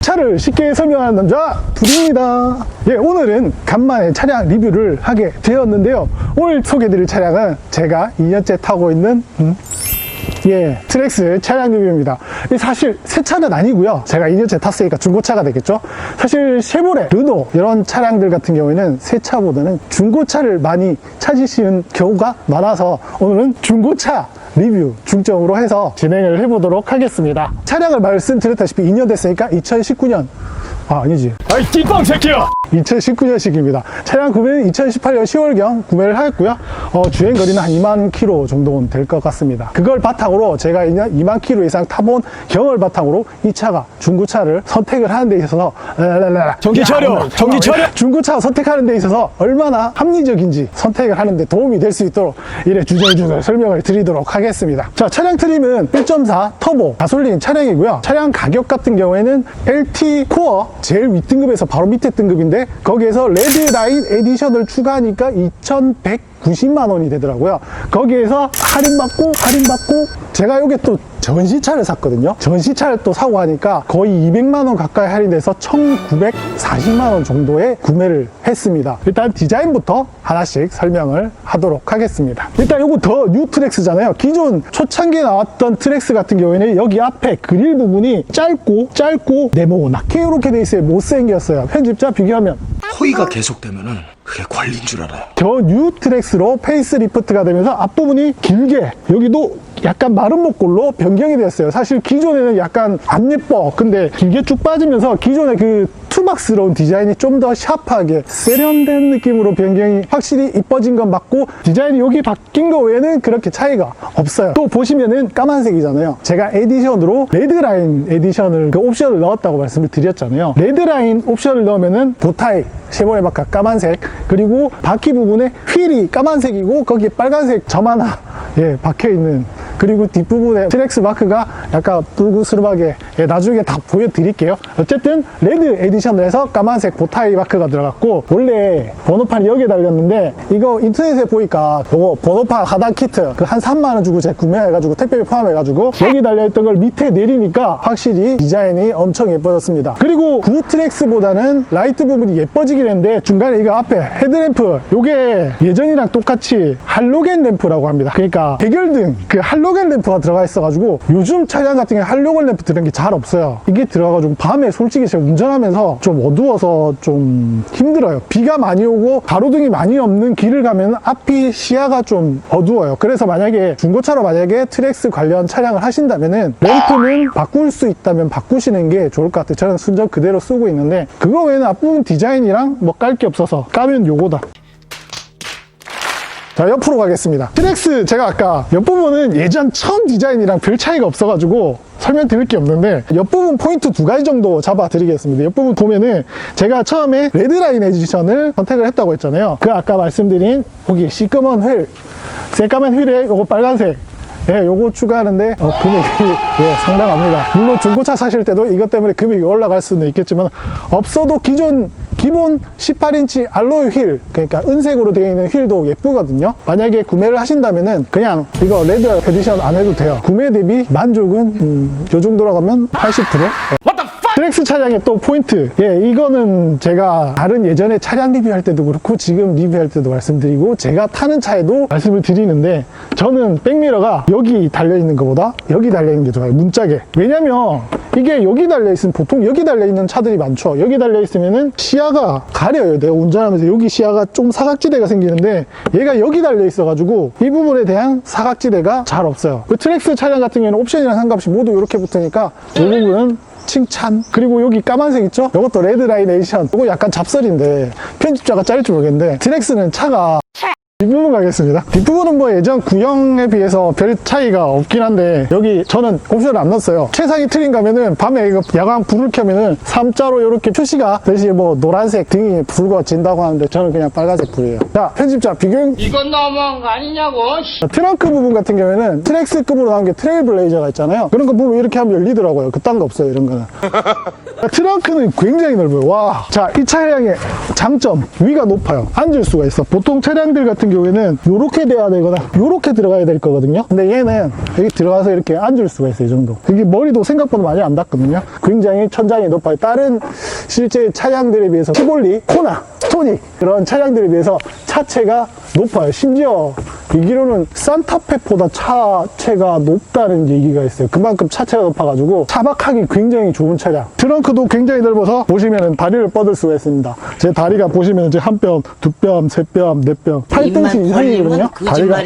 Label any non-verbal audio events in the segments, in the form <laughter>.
차를 쉽게 설명하는 남자 둘입니다. 예, 오늘은 간만에 차량 리뷰를 하게 되었는데요. 오늘 소개드릴 차량은 제가 2년째 타고 있는 음, 예, 트렉스 차량 리뷰입니다. 이 사실 새 차는 아니고요. 제가 2년째 탔으니까 중고차가 되겠죠. 사실 쉐보레, 르노 이런 차량들 같은 경우에는 새 차보다는 중고차를 많이 찾으시는 경우가 많아서 오늘은 중고차 리뷰 중점으로 해서 진행을 해보도록 하겠습니다. 차량을 말씀드렸다시피 2년 됐으니까 2019년 아 아니지 아이 띠빵 새끼야 2019년식입니다. 차량 구매는 2018년 10월경 구매를 하였고요. 어, 주행 거리는 한 2만 킬로 정도는 될 것 같습니다. 그걸 바탕으로 제가 2만 킬로 이상 타본 경험을 바탕으로 이 차가 중고차를 선택을 하는 데 있어서 라라라라. 정신 차려! 야, 정신 차려! 중고차 선택하는 데 있어서 얼마나 합리적인지 선택을 하는 데 도움이 될 수 있도록 이래 주저주저 설명을 드리도록 하겠습니다. 자, 차량 트림은 1.4 터보 가솔린 차량이고요. 차량 가격 같은 경우에는 LT 코어 제일 윗등급에서 바로 밑에 등급인데 거기에서 레드라인 에디션을 추가하니까 2,190만 원이 되더라고요. 거기에서 할인받고 할인받고 제가 요게 또 전시차를 샀거든요. 전시차를 또 사고 하니까 거의 200만 원 가까이 할인돼서 1,940만 원 정도에 구매를 했습니다. 일단 디자인부터 하나씩 설명을 하도록 하겠습니다. 일단 요거 더 뉴 트렉스잖아요. 기존 초창기에 나왔던 트렉스 같은 경우에는 여기 앞에 그릴 부분이 짧고 짧고 네모나게 이렇게 돼 있어요. 못생겼어요. 편집자 비교하면 호의가 계속되면은 그게 권리인 줄 알아요. 저 뉴 트렉스로 페이스 리프트가 되면서 앞부분이 길게 여기도 약간 마른 목골로 변경이 되었어요. 사실 기존에는 약간 안 예뻐. 근데 길게 쭉 빠지면서 기존의 그 투박스러운 디자인이 좀 더 샤프하게 세련된 느낌으로 변경이 확실히 이뻐진 건 맞고 디자인이 여기 바뀐 거 외에는 그렇게 차이가 없어요. 또 보시면은 까만색이잖아요. 제가 에디션으로 레드라인 에디션을 그 옵션을 넣었다고 말씀을 드렸잖아요. 레드라인 옵션을 넣으면은 보타이 쉐보레 마카 까만색 그리고 바퀴 부분에 휠이 까만색이고 거기에 빨간색 점 하나 예 박혀 있는 그리고 뒷부분에 트렉스 마크가 약간 붉으스름하게 예, 나중에 다 보여드릴게요. 어쨌든 레드 에디션을 해서 까만색 보타이 마크가 들어갔고 원래 번호판이 여기에 달렸는데 이거 인터넷에 보니까 이거 번호판 하단 키트 그 한 3만원 주고 제가 구매해가지고 택배비 포함해가지고 여기 달려있던 걸 밑에 내리니까 확실히 디자인이 엄청 예뻐졌습니다. 그리고 구 트렉스보다는 라이트 부분이 예뻐지긴 했는데 중간에 이거 앞에 헤드램프 요게 예전이랑 똑같이 할로겐 램프라고 합니다. 그러니까 해결등 그 할로 겐 램프가 들어가 있어가지고 요즘 차량 같은 경우에 할로겐 램프 들어간 게잘 없어요. 이게 들어가가지고 밤에 솔직히 제가 운전하면서 좀 어두워서 좀 힘들어요. 비가 많이 오고 가로등이 많이 없는 길을 가면 앞이 시야가 좀 어두워요. 그래서 만약에 중고차로 만약에 트렉스 관련 차량을 하신다면은 램프는 바꿀 수 있다면 바꾸시는 게 좋을 것 같아요. 저는 순정 그대로 쓰고 있는데 그거 외에는 앞부분 디자인이랑 뭐 깔 게 없어서 까면 요거다 자 옆으로 가겠습니다. 트렉스 제가 아까 옆부분은 예전 처음 디자인이랑 별 차이가 없어가지고 설명드릴 게 없는데 옆부분 포인트 두 가지 정도 잡아 드리겠습니다. 옆부분 보면은 제가 처음에 레드라인 에디션을 선택을 했다고 했잖아요. 그 아까 말씀드린 여기 시꺼먼 휠 새까만 휠에 요거 빨간색. 예, 요거 추가하는데 어, 금액이 예, 상당합니다. 물론 중고차 사실 때도 이것 때문에 금액이 올라갈 수는 있겠지만 없어도 기존 기본 18인치 알로이 휠 그러니까 은색으로 되어 있는 휠도 예쁘거든요. 만약에 구매를 하신다면은 그냥 이거 레드 에디션 안 해도 돼요. 구매 대비 만족은 음, 요 정도라고 하면 80%? 트렉스 차량의 또 포인트. 예, 이거는 제가 다른 예전에 차량 리뷰할 때도 그렇고 지금 리뷰할 때도 말씀드리고 제가 타는 차에도 말씀을 드리는데 저는 백미러가 여기 달려있는 것보다 여기 달려있는 게 좋아요. 문짝에. 왜냐면 이게 여기 달려있으면 보통 여기 달려있는 차들이 많죠. 여기 달려있으면은 시야가 가려요. 내가 운전하면서 여기 시야가 좀 사각지대가 생기는데 얘가 여기 달려있어 가지고 이 부분에 대한 사각지대가 잘 없어요. 그 트렉스 차량 같은 경우에는 옵션이랑 상관없이 모두 이렇게 붙으니까 이 부분은 칭찬 그리고 여기 까만색 있죠? 이것도 레드라인 에디션 이거 약간 잡설인데 편집자가 짤 줄 모르겠는데 트렉스는 차가 뒷부분 가겠습니다. 뒷부분은 뭐 예전 구형에 비해서 별 차이가 없긴 한데 여기 저는 옵션을 안 넣었어요. 최상위 트림 가면은 밤에 이거 야광 불을 켜면은 3자로 이렇게 표시가 대신에 뭐 노란색 등이 붉어진다고 하는데 저는 그냥 빨간색 불이에요. 자 편집자 비교용 이건 너무한 거 아니냐고. 자, 트렁크 부분 같은 경우에는 트랙스급으로 나온 게 트레일블레이저가 있잖아요. 그런 거 보면 이렇게 하면 열리더라고요. 그딴 거 없어요, 이런 거는. <laughs> 자, 트렁크는 굉장히 넓어요. 와. 자, 이 차량의 장점. 위가 높아요. 앉을 수가 있어. 보통 차량들 같은 경우에는 이렇게 돼야 되거나 이렇게 들어가야 될 거거든요. 근데 얘는 여기 들어가서 이렇게 앉을 수가 있어요, 이 정도. 여기 머리도 생각보다 많이 안 닿거든요. 굉장히 천장이 높아요. 다른 실제 차량들에 비해서 시볼리, 코나, 토닉 그런 차량들에 비해서 차체가 높아요. 심지어 얘기로는 산타페보다 차체가 높다는 얘기가 있어요. 그만큼 차체가 높아가지고 차박하기 굉장히 좋은 차량. 트렁크도 굉장히 넓어서 보시면 다리를 뻗을 수가 있습니다. 제 다리가 보시면 이제 한 뼘, 두 뼘, 세 뼘, 네 뼘, 8등신 입만 이상이거든요.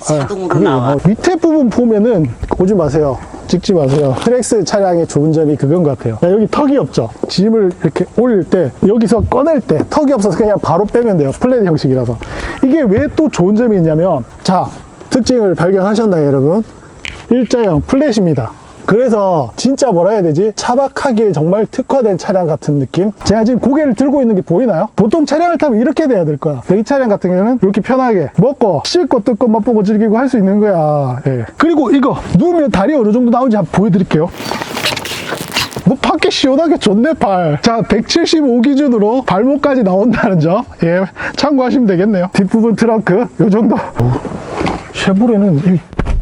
자동으로 나와. 어, 밑에 부분 보면은 오지 마세요. 찍지 마세요. 트렉스 차량의 좋은 점이 그건 것 같아요. 야, 여기 턱이 없죠. 짐을 이렇게 올릴 때 여기서 꺼낼 때 턱이 없어서 그냥 바로 빼면 돼요. 플랫 형식이라서. 이게 왜 또 좋은 점이 있냐면 자 특징을 발견하셨나요 여러분? 일자형 플랫입니다. 그래서 진짜 뭐라 해야 되지? 차박하기에 정말 특화된 차량 같은 느낌? 제가 지금 고개를 들고 있는 게 보이나요? 보통 차량을 타면 이렇게 돼야 될 거야. 이 차량 같은 경우는 이렇게 편하게 먹고 씻고 뜯고 맛보고 즐기고 할 수 있는 거야. 예. 그리고 이거 누우면 다리 어느 정도 나오는지 한번 보여드릴게요. 뭐 밖에 시원하게 좋네 발. 자, 175 기준으로 발목까지 나온다는 점, 예, 참고하시면 되겠네요. 뒷부분 트렁크 요 정도. 쉐보레는 이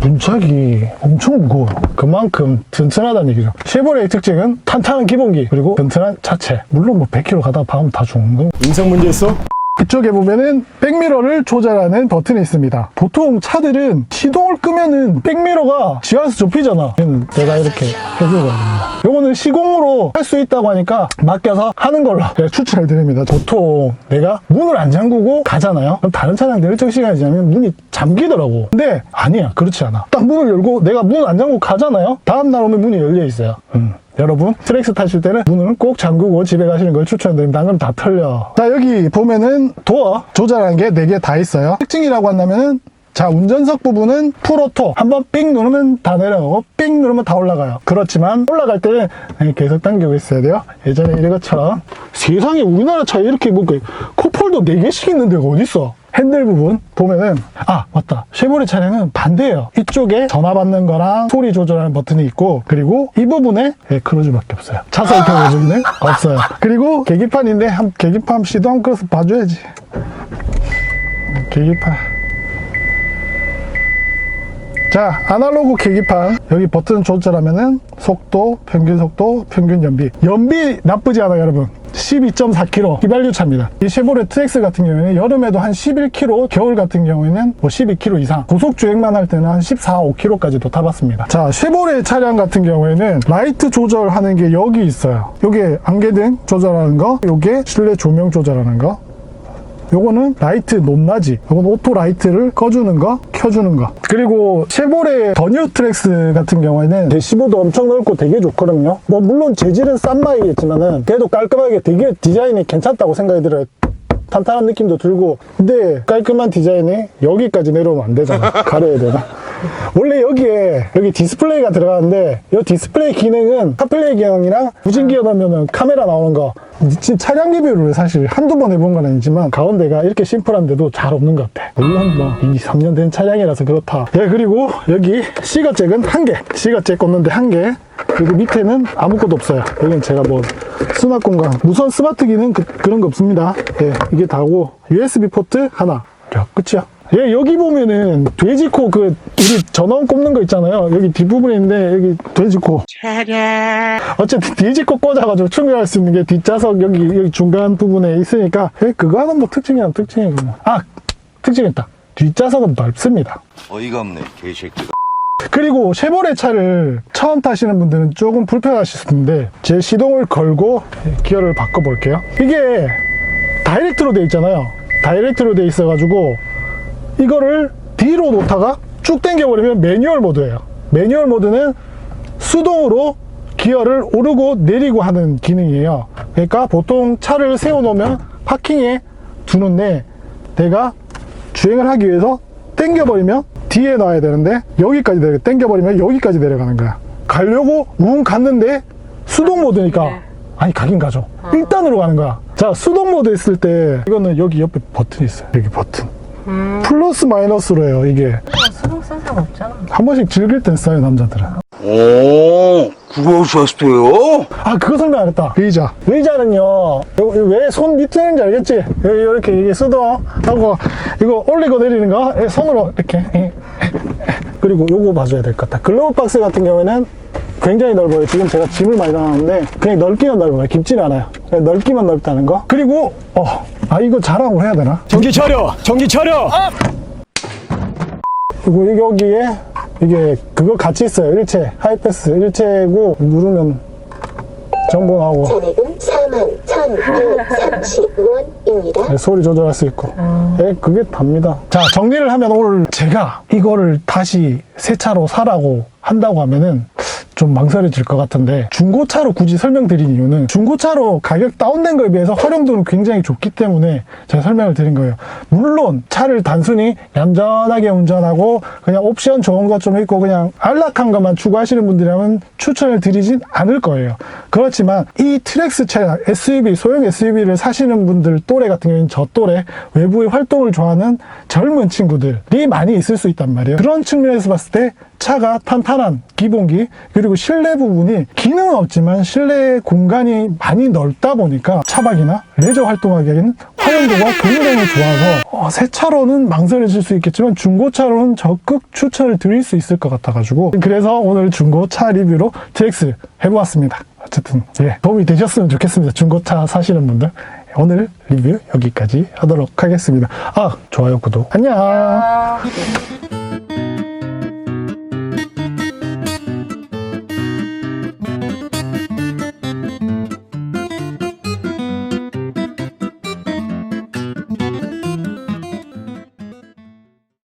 문짝이 엄청 무거워요. 그만큼 튼튼하다는 얘기죠. 쉐보레의 특징은 탄탄한 기본기 그리고 튼튼한 차체. 물론 뭐 100km 가다가 박으면 다 죽는 거. 인성 문제 있어? 이쪽에 보면은 백미러를 조절하는 버튼이 있습니다. 보통 차들은 시동을 끄면은 백미러가 지하에서 좁히잖아. 내가 이렇게 해주거든요. 요거는 시공으로 할 수 있다고 하니까 맡겨서 하는 걸로 추천을 드립니다. 보통 내가 문을 안 잠그고 가잖아요. 그럼 다른 차량들 일정 시간이 지나면 문이 잠기더라고. 근데 아니야. 그렇지 않아. 딱 문을 열고 내가 문 안 잠그고 가잖아요. 다음날 오면 문이 열려 있어요. 음. 여러분 트랙스 타실 때는 문을 꼭 잠그고 집에 가시는 걸 추천드립니다. 안 그럼 다 털려. 자 여기 보면은 도어 조절하는 게 4개 다 있어요. 특징이라고 한다면은 자 운전석 부분은 풀오토 한번 삑 누르면 다 내려가고 삑 누르면 다 올라가요. 그렇지만 올라갈 때는 네, 계속 당기고 있어야 돼요. 예전에 이것처럼 세상에 우리나라 차에 이렇게 뭐 코폴더 4개씩 있는 데가 어딨어? 핸들 부분 보면은 아 맞다. 쉐보레 차량은 반대예요. 이쪽에 전화 받는 거랑 소리 조절하는 버튼이 있고 그리고 이 부분에 예, 크루즈밖에 없어요. 차선 켜고주기는 없어요. 그리고 계기판인데 한 계기판 시도 한번 끌어서 봐줘야지. 계기판. 자, 아날로그 계기판. 여기 버튼 조절하면은 속도, 평균 속도, 평균 연비. 연비 나쁘지 않아요, 여러분. 12.4km 휘발유 차입니다. 이 쉐보레 트랙스 같은 경우에는 여름에도 한 11km, 겨울 같은 경우에는 뭐 12km 이상. 고속 주행만 할 때는 한 14, 5km까지도 타봤습니다. 자, 쉐보레 차량 같은 경우에는 라이트 조절하는 게 여기 있어요. 요게 안개등 조절하는 거, 요게 실내 조명 조절하는 거, 요거는 라이트 높낮이 요건 오토 라이트를 꺼주는 거 켜주는 거 그리고 쉐보레 더뉴 트랙스 같은 경우에는 대시보도 엄청 넓고 되게 좋거든요. 뭐 물론 재질은 싼 마이겠지만은 그래도 깔끔하게 되게 디자인이 괜찮다고 생각이 들어요. 탄탄한 느낌도 들고. 근데 깔끔한 디자인에 여기까지 내려오면 안 되잖아. 가려야 되나 원래 여기에 여기 디스플레이가 들어가는데 이 디스플레이 기능은 카플레이 기능이랑 무진기어 넣으면 카메라 나오는 거. 지금 차량 리뷰를 사실 한두 번 해본 건 아니지만 가운데가 이렇게 심플한데도 잘 없는 것 같아. 물론 뭐 2, 3년 된 차량이라서 그렇다. 예 그리고 여기 시거잭은 한개. 시거잭 꽂는데 한개. 그리고 밑에는 아무것도 없어요. 여기는 제가 뭐 수납 공간. 무선 스마트 기능 그, 런거 없습니다. 예 이게 다고. USB 포트 하나. 야 끝이야 예, 여기 보면은 돼지코 그 우리 전원 꼽는 거 있잖아요. 여기 뒷부분에 있는데 여기 돼지코. 어쨌든 돼지코 꽂아가지고 충전할 수 있는 게 뒷좌석 여기 여기 중간 부분에 있으니까 예, 그거 하는 뭐 특징이야 특징이구나. 아 특징 있다. 뒷좌석은 넓습니다. 어이가 없네 개새끼가 그리고 쉐보레 차를 처음 타시는 분들은 조금 불편하실 수 있는데 제 시동을 걸고 기어를 바꿔볼게요. 이게 다이렉트로 돼 있잖아요. 다이렉트로 돼 있어가지고 이거를 뒤로 놓다가 쭉 당겨버리면 매뉴얼 모드예요. 매뉴얼 모드는 수동으로 기어를 오르고 내리고 하는 기능이에요. 그러니까 보통 차를 세워놓으면 파킹에 두는데 내가 주행을 하기 위해서 당겨버리면 뒤에 놔야 되는데 여기까지 내려 당겨버리면 여기까지 내려가는 거야. 가려고 웅 갔는데 수동 모드니까 아니 가긴 가죠. 1단으로 가는 거야. 자 수동 모드 했을 때 이거는 여기 옆에 버튼이 있어요. 여기 버튼 플러스 마이너스로 해요 이게. 수동 쓴 사람 없잖아. 한 번씩 즐길 땐 써요 남자들은. 오, 그거 썼어요? 아 그거 설명 안 했다. 의자. 의자는요 왜 손 밑에 있는지 알겠지? 여기 이렇게 이게 수동 하고 이거 올리고 내리는 거 예, 손으로 이렇게. 예. <laughs> 그리고 요거 봐줘야 될 것 같다 글로브 박스 같은 경우에는 굉장히 넓어요. 지금 제가 짐을 많이 나가는데 그냥 넓기만 넓어요. 깊지는 않아요. 그냥 넓기만 넓다는 거. 그리고 어 아 이거 자랑을 해야 되나 정기 차려! 정기 차려! 그리고 여기에 이게 그거 같이 있어요 일체 하이패스 일체고 누르면 정보 나오고 잔액은 4만 1,130원입니다. 네, 소리 조절할 수 있고. 예, 그게 답니다. 자, 정리를 하면 오늘 제가 이거를 다시 새 차로 사라고 한다고 하면은 좀 망설여질 것 같은데 중고차로 굳이 설명드린 이유는 중고차로 가격 다운된 거에 비해서 활용도는 굉장히 좋기 때문에 제가 설명을 드린 거예요. 물론 차를 단순히 얌전하게 운전하고 그냥 옵션 좋은 것 좀 있고 그냥 안락한 것만 추구하시는 분들이라면 추천을 드리진 않을 거예요. 그렇지만 이 트랙스 차량 SUV 소형 SUV를 사시는 분들 또래 같은 경우는 저 또래 외부의 활동을 좋아하는 젊은 친구들이 많이 있을 수 있단 말이에요. 그런 측면에서 봤을 때 차가 탄탄한 기본기 그리고 실내 부분이 기능은 없지만 실내 공간이 많이 넓다 보니까 차박이나 레저 활동하기에는 활용도가 굉장히 좋아서 어, 새 차로는 망설여질 수 있겠지만 중고차로는 적극 추천을 드릴 수 있을 것 같아가지고 그래서 오늘 중고차 리뷰로 트랙스 해보았습니다. 어쨌든 예, 도움이 되셨으면 좋겠습니다. 중고차 사시는 분들 오늘 리뷰 여기까지 하도록 하겠습니다. 아 좋아요 구독 안녕.